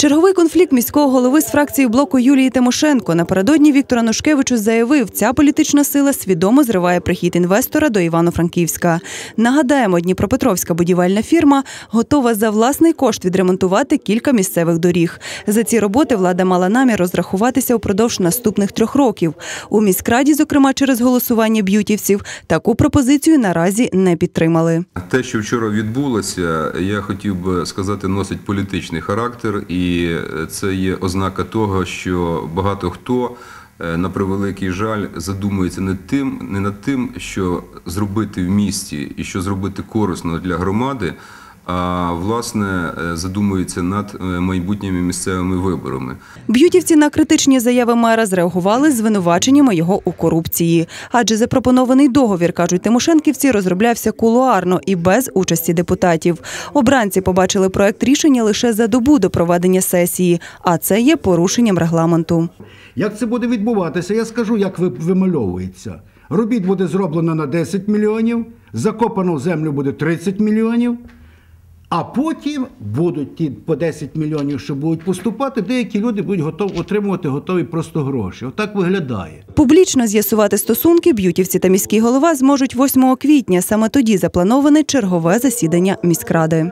Черговий конфлікт міського голови з фракцією блоку Юлії Тимошенко напередодні Віктора Нушкевичу заявив, ця політична сила свідомо зриває прихід інвестора до Івано-Франківська. Нагадаємо, Дніпропетровська будівельна фірма готова за власний кошт відремонтувати кілька місцевих доріг. За ці роботи влада мала намір розрахуватися упродовж наступних трьох років. У міськраді, зокрема через голосування б'ютівців, таку пропозицію наразі не підтримали. Те, що вчора відбулося, я хотів би сказати, носить політичний характер, і це є ознака того, що багато хто. е, На превеликий жаль, задумується не тим, не над тим, що зробити в місті і що зробити корисно для громади, а власне е, задумується над е, майбутніми місцевими виборами. Б'ютівці на критичні заяви мера зреагували з звинуваченнями його у корупції. Адже запропонований договір, кажуть тимошенківці, розроблявся кулуарно і без участі депутатів. Обранці побачили проект рішення лише за добу до проведення сесії, а це є порушенням регламенту. Як це буде відбуватися, я скажу, як ви- вимальовується. Робіт буде зроблено на 10 мільйонів, закопано в землю буде 30 мільйонів, а потім будуть ті по 10 мільйонів, що будуть поступати, деякі люди будуть готові отримувати готові просто гроші. Отак виглядає. Публічно з'ясувати стосунки б'ютівці та міський голова зможуть 8 квітня. Саме тоді заплановане чергове засідання міськради.